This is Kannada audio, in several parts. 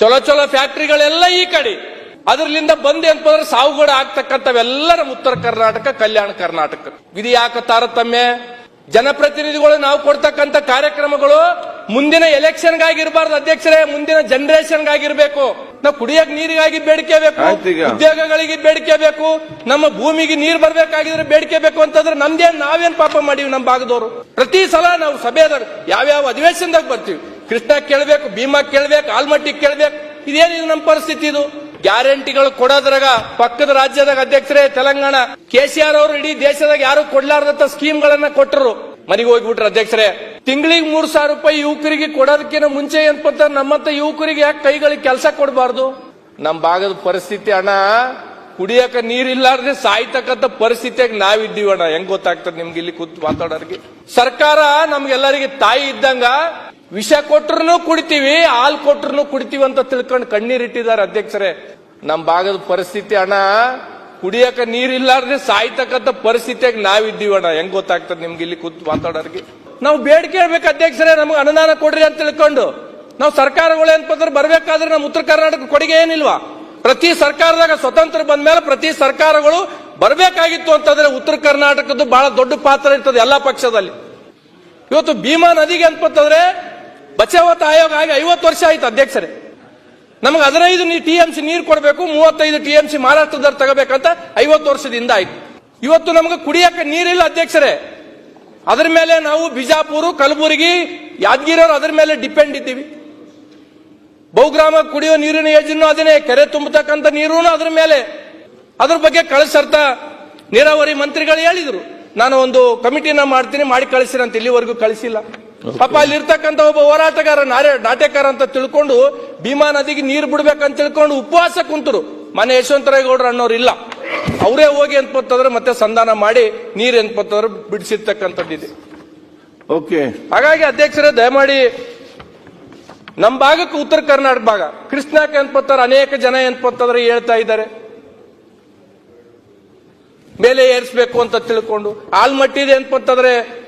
ಚಲೋ ಚಲೋ ಫ್ಯಾಕ್ಟ್ರಿಗಳೆಲ್ಲ ಈ ಕಡೆ. ಅದರ್ಲಿಂದ ಬಂದೆ ಅಂತಂದ್ರೆ ಸಾವುಗಡ ಆಗ್ತಕ್ಕಂಥವೆಲ್ಲರ ಉತ್ತರ ಕರ್ನಾಟಕ ಕಲ್ಯಾಣ ಕರ್ನಾಟಕ. ಇದು ಯಾಕೆ ತಾರತಮ್ಯ? ಜನಪ್ರತಿನಿಧಿಗಳು ನಾವು ಕೊಡ್ತಕ್ಕಂಥ ಕಾರ್ಯಕ್ರಮಗಳು ಮುಂದಿನ ಎಲೆಕ್ಷನ್ಗಾಗಿರ್ಬಾರ್ದು ಅಧ್ಯಕ್ಷರೇ ಮುಂದಿನ ಜನರೇಷನ್ಗಾಗಿರ್ಬೇಕು. ನಾವು ಕುಡಿಯಕ್ ನೀರಿಗಾಗಿ ಬೇಡಿಕೆ ಬೇಕು. ಉದ್ಯೋಗಗಳಿಗೆ ಬೇಡಿಕೆ ಬೇಕು. ನಮ್ಮ ಭೂಮಿಗೆ ನೀರು ಬರ್ಬೇಕಾಗಿದ್ರೆ ಬೇಡಿಕೆ ಬೇಕು ಅಂತಂದ್ರೆ ನಮ್ದೇನ್ ನಾವೇನ್ ಪಾಪ ಮಾಡೀವಿ ನಮ್ಮ ಭಾಗದವರು? ಪ್ರತಿ ಸಲ ನಾವು ಸಭೆದಾಗ ಯಾವ್ಯಾವ ಅಧಿವೇಶನದಾಗ ಬರ್ತೀವಿ? ಕೃಷ್ಣ ಕೇಳಬೇಕು, ಭೀಮಾ ಕೇಳಬೇಕು, ಆಲ್ಮಟ್ಟಿ ಕೇಳಬೇಕು ಇದೇನಿದು ನಮ್ಮ ಪರಿಸ್ಥಿತಿ ಇದು? ಗ್ಯಾರಂಟಿಗಳು ಕೊಡೋದ್ರಾಗ ಪಕ್ಕದ ರಾಜ್ಯದಾಗ ಅಧ್ಯಕ್ಷರೇ ತೆಲಂಗಾಣ ಕೆಸಿಆರ್ ಅವರು ಇಡೀ ದೇಶದಾಗ ಯಾರು ಕೊಡ್ಲಾರ್ದಂತ ಸ್ಕೀಮ್ಗಳನ್ನ ಕೊಟ್ಟರು. ಮನೆಗೆ ಹೋಗ್ಬಿಟ್ರು ಅಧ್ಯಕ್ಷರೇ. ತಿಂಗಳಿಗೆ ಮೂರ್ ಸಾವಿರ ರೂಪಾಯಿ ಯುವಕರಿಗೆ ಕೊಡೋದಕ್ಕಿಂತ ಮುಂಚೆ ಏನಪ್ಪ ನಮ್ಮಂತ ಯುವಕರಿಗೆ ಯಾಕೆ ಕೈಗಳಿಗೆ ಕೆಲಸ ಕೊಡಬಾರ್ದು? ನಮ್ಮ ಭಾಗದ ಪರಿಸ್ಥಿತಿ ಅಣ್ಣ, ಕುಡಿಯಕ ನೀರಿಲ್ಲಾರ್ದೆ ಸಾಯ್ತಕ್ಕಂಥ ಪರಿಸ್ಥಿತಿಯಾಗ ನಾವಿದ್ದೀವಣ್ಣ. ಹೆಂಗ್ ಗೊತ್ತಾಗ್ತದೆ ನಿಮ್ಗೆ ಇಲ್ಲಿ ಕೂತ್ ಮಾತಾಡೋರಿಗೆ ಸರ್ಕಾರ ನಮ್ಗೆಲ್ಲರಿಗೆ ತಾಯಿ ಇದ್ದಂಗ ವಿಷ ಕೊಟ್ರು ಕುಡಿತೀವಿ, ಹಾಲು ಕೊಟ್ರು ಕುಡಿತೀವಿ ಅಂತ ತಿಳ್ಕೊಂಡು ಕಣ್ಣೀರಿಟ್ಟಿದ್ದಾರೆ ಅಧ್ಯಕ್ಷರೇ. ನಮ್ಮ ಭಾಗದ ಪರಿಸ್ಥಿತಿ ಅಣ್ಣ, ಕುಡಿಯಕ ನೀರಿಲ್ಲಾರ್ದೆ ಸಾಯ್ತಕ್ಕಂಥ ಪರಿಸ್ಥಿತಿಯಾಗಿ ನಾವಿದ್ದೀವಿ ಅಣ್ಣ. ಹೆಂಗ್ ಗೊತ್ತಾಗ್ತದೆ ನಿಮ್ಗೆ ಇಲ್ಲಿ ಕೂತ್ ಮಾತಾಡೋರಿಗೆ? ನಾವು ಬೇಡಿಕೆ ಹೇಳ್ಬೇಕು ಅಧ್ಯಕ್ಷರೇ, ನಮ್ಗೆ ಅನುದಾನ ಕೊಡ್ರಿ ಅಂತ ತಿಳ್ಕೊಂಡು. ನಾವು ಸರ್ಕಾರಗಳು ಏನಪ್ಪಂದ್ರೆ ಬರ್ಬೇಕಾದ್ರೆ ನಮ್ಮ ಉತ್ತರ ಕರ್ನಾಟಕ ಕೊಡುಗೆ ಏನಿಲ್ವಾ? ಪ್ರತಿ ಸರ್ಕಾರದಾಗ ಸ್ವತಂತ್ರ ಬಂದ ಮೇಲೆ ಪ್ರತಿ ಸರ್ಕಾರಗಳು ಬರಬೇಕಾಗಿತ್ತು ಅಂತಂದ್ರೆ ಉತ್ತರ ಕರ್ನಾಟಕದ್ದು ಬಹಳ ದೊಡ್ಡ ಪಾತ್ರ ಇರ್ತದೆ ಎಲ್ಲಾ ಪಕ್ಷದಲ್ಲಿ. ಇವತ್ತು ಭೀಮಾ ನದಿಗೆ ಅಂತಂದ್ರೆ ಬಚಾವತ್ ಆಯೋಗ ಆಗಿ ಐವತ್ತು ವರ್ಷ ಆಯ್ತು ಅಧ್ಯಕ್ಷರೇ. ನಮಗೆ ಹದಿನೈದು ಟಿ ಎಂ ಸಿ ನೀರು ಕೊಡಬೇಕು, ಮೂವತ್ತೈದು ಟಿ ಎಂ ಸಿ ಮಹಾರಾಷ್ಟ್ರದಲ್ಲಿ ತಗೋಬೇಕಂತ ಐವತ್ತು ವರ್ಷದಿಂದ ಆಯ್ತು. ಇವತ್ತು ನಮಗೆ ಕುಡಿಯಕ್ಕೆ ನೀರಿಲ್ಲ ಅಧ್ಯಕ್ಷರೇ. ಅದ್ರ ಮೇಲೆ ನಾವು ಬಿಜಾಪುರ, ಕಲಬುರಗಿ, ಯಾದಗಿರಿಯವರು ಅದ್ರ ಮೇಲೆ ಡಿಪೆಂಡ್ ಇದ್ದೀವಿ. ಬಹುಗ್ರಾಮ ಕುಡಿಯೋ ನೀರಿನ ಯೋಜನೆ ಅದನ್ನೇ ಕೆರೆ ತುಂಬತಕ್ಕಂಥ ನೀರು ಅದ್ರ ಮೇಲೆ. ಅದ್ರ ಬಗ್ಗೆ ಕಳಿಸರ್ತ ನೀರಾವರಿ ಮಂತ್ರಿಗಳು ಹೇಳಿದರು. ನಾನು ಒಂದು ಕಮಿಟಿನ ಮಾಡ್ತೀನಿ, ಮಾಡಿ ಕಳಿಸಿರಂತ ಇಲ್ಲಿವರೆಗೂ ಕಳಿಸಿಲ್ಲ. ಪಾಪ ಅಲ್ಲಿ ಇರ್ತಕ್ಕಂಥ ಒಬ್ಬ ಹೋರಾಟಗಾರ ನಾರೇ ನಾಟ್ಯಕಾರ ಅಂತ ತಿಳ್ಕೊಂಡು ಭೀಮಾ ನದಿಗೆ ನೀರು ಬಿಡ್ಬೇಕಂತ ತಿಳ್ಕೊಂಡು ಉಪವಾಸ ಕುಂತರು. ಮನೆ ಯಶವಂತರಾಯಗೌಡರು ಅನ್ನೋರು ಇಲ್ಲ ಅವರೇ ಹೋಗಿ ಅನ್ಪತ್ತಂದ್ರೆ ಮತ್ತೆ ಸಂಧಾನ ಮಾಡಿ ನೀರು ಅಂತಂದ್ರೆ ಬಿಡಿಸಿರ್ತಕ್ಕಂಥದ್ದಿದೆ. ಓಕೆ. ಹಾಗಾಗಿ ಅಧ್ಯಕ್ಷರೇ ದಯಮಾಡಿ ನಮ್ಮ ಭಾಗಕ್ಕೆ ಉತ್ತರ ಕರ್ನಾಟಕ ಭಾಗ. ಕೃಷ್ಣಕ್ಕೆ ಎನ್ಪತ್ತಾರೆ ಅನೇಕ ಜನ ಅನ್ಪತ್ತಂದ್ರೆ ಹೇಳ್ತಾ ಇದ್ದಾರೆ. ಮೇಲೆ ಏರಿಸ್ಬೇಕು ಅಂತ ತಿಳ್ಕೊಂಡು. ಆಲ್ಮಟ್ಟಿದೆ ಅನ್ಪತ್ತಂದ್ರೆ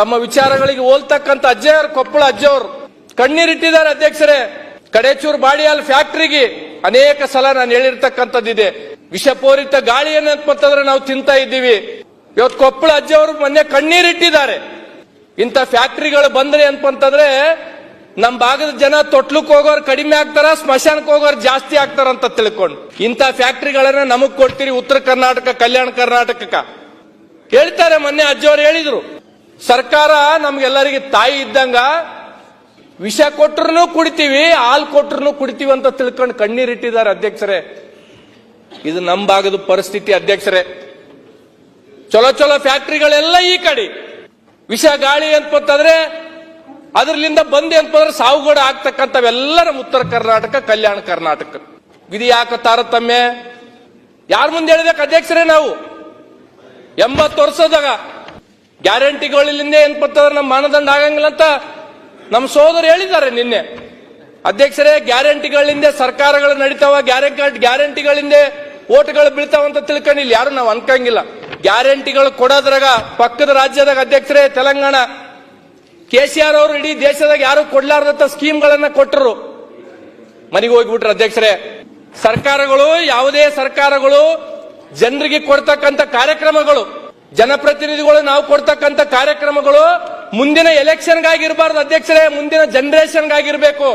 ತಮ್ಮ ವಿಚಾರಗಳಿಗೆ ಹೋಲ್ತಕ್ಕಂಥ ಅಜ್ಜಯ್ಯವ್ರ ಕೊಪ್ಪಳ ಅಜ್ಜವ್ರು. ಕಣ್ಣೀರಿಟ್ಟಿದ್ದಾರೆ ಅಧ್ಯಕ್ಷರೇ. ಕಡೆಚೂರು ಬಾಡಿಯಾಲ್ ಫ್ಯಾಕ್ಟ್ರಿಗೆ ಅನೇಕ ಸಲ ನಾನು ಹೇಳಿರ್ತಕ್ಕಂಥದ್ದಿದೆ. ವಿಷಪೂರಿತ ಗಾಳಿಯನ್ನು ಅಂತಂದ್ರೆ ನಾವು ತಿಂತಾ ಇದ್ದೀವಿ. ಇವತ್ತು ಕೊಪ್ಪಳ ಅಜ್ಜವರು ಮೊನ್ನೆ ಕಣ್ಣೀರಿಟ್ಟಿದ್ದಾರೆ. ಇಂಥ ಫ್ಯಾಕ್ಟ್ರಿಗಳು ಬಂದ್ರೆ ಅಂತಂದ್ರೆ ನಮ್ಮ ಭಾಗದ ಜನ ತೊಟ್ಲಕ್ಕೆ ಹೋಗೋರು ಕಡಿಮೆ ಆಗ್ತಾರ ಸ್ಮಶಾನಕ್ಕೆ ಹೋಗೋರು ಜಾಸ್ತಿ ಆಗ್ತಾರ ಅಂತ ತಿಳ್ಕೊಂಡು. ಇಂಥ ಫ್ಯಾಕ್ಟರಿಗಳನ್ನ ನಮಗ್ ಕೊಡ್ತೀರಿ ಉತ್ತರ ಕರ್ನಾಟಕ, ಕಲ್ಯಾಣ ಕರ್ನಾಟಕಕ್ಕ. ಹೇಳ್ತಾರೆ ಮೊನ್ನೆ ಅಜ್ಜವರು ಹೇಳಿದ್ರು. ಸರ್ಕಾರ ನಮ್ಗೆಲ್ಲರಿಗೆ ತಾಯಿ ಇದ್ದಂಗ ವಿಷ ಕೊಟ್ರು ಕುಡಿತೀವಿ, ಹಾಲು ಕೊಟ್ರು ಕುಡಿತೀವಿ ಅಂತ ತಿಳ್ಕೊಂಡು ಕಣ್ಣೀರಿಟ್ಟಿದ್ದಾರೆ ಅಧ್ಯಕ್ಷರೇ. ಇದು ನಮ್ಮ ಭಾಗದ ಪರಿಸ್ಥಿತಿ ಅಧ್ಯಕ್ಷರೇ. ಚಲೋ ಚಲೋ ಫ್ಯಾಕ್ಟ್ರಿಗಳೆಲ್ಲ ಈ ಕಡೆ. ವಿಷ ಗಾಳಿ ಅಂತಂದ್ರೆ ಅದರಲ್ಲಿಂದ ಬಂದೆ ಅಂತಂದ್ರೆ ಸಾವುಗಡ ಆಗ್ತಕ್ಕಂಥವೆಲ್ಲ ನಮ್ಮ ಉತ್ತರ ಕರ್ನಾಟಕ, ಕಲ್ಯಾಣ ಕರ್ನಾಟಕ. ವಿಧಿ ಯಾಕ ತಾರತಮ್ಯ? ಯಾರ ಮುಂದೆ ಹೇಳ್ಬೇಕು ಅಧ್ಯಕ್ಷರೇ ನಾವು? ಎಂಬತ್ತು ವರ್ಷದಾಗ ಗ್ಯಾರಂಟಿಗಳಿಂದ ಏನ್ಪತ್ತಂದ್ರೆ ನಮ್ಮ ಮಾನದಂಡ ಆಗಂಗಿಲ್ಲ ಅಂತ ನಮ್ಮ ಸೋದರು ಹೇಳಿದ್ದಾರೆ ನಿನ್ನೆ. ಅಧ್ಯಕ್ಷರೇ, ಗ್ಯಾರಂಟಿಗಳಿಂದ ಸರ್ಕಾರಗಳು ನಡೀತಾವ, ಗ್ಯಾರಂಟಿ ಗ್ಯಾರಂಟಿಗಳಿಂದ ಓಟ್ಗಳು ಬೀಳ್ತಾವ ಅಂತ ತಿಳ್ಕೊಂಡು ಇಲ್ಲಿ ಯಾರು ನಾವು ಅನ್ಕಂಗಿಲ್ಲ. ಗ್ಯಾರಂಟಿಗಳು ಕೊಡೋದ್ರಾಗ ಪಕ್ಕದ ರಾಜ್ಯದಾಗ ಅಧ್ಯಕ್ಷರೇ, ತೆಲಂಗಾಣ, ಕೆ ಸಿ ಆರ್ ಅವರು ಇಡೀ ದೇಶದಾಗ ಯಾರು ಕೊಡ್ಲಾರ್ದಂತ ಸ್ಕೀಮ್ಗಳನ್ನ ಕೊಟ್ಟರು. ಮನೆಗೆ ಹೋಗ್ಬಿಟ್ರು ಅಧ್ಯಕ್ಷರೇ. ಸರ್ಕಾರಗಳು, ಯಾವುದೇ ಸರ್ಕಾರಗಳು ಜನರಿಗೆ ಕೊಡ್ತಕ್ಕಂತ ಕಾರ್ಯಕ್ರಮಗಳು ಜನಪ್ರತಿನಿಧಿಗಳು ನಾವು ಕೊಡ್ತಕ್ಕಂತ ಕಾರ್ಯಕ್ರಮಗಳು ಮುಂದಿನ ಎಲೆಕ್ಷನ್ಗಾಗಿರಬಾರ್ದು ಅಧ್ಯಕ್ಷರೇ ಮುಂದಿನ ಜನರೇಷನ್ಗಾಗಿರ್ಬೇಕು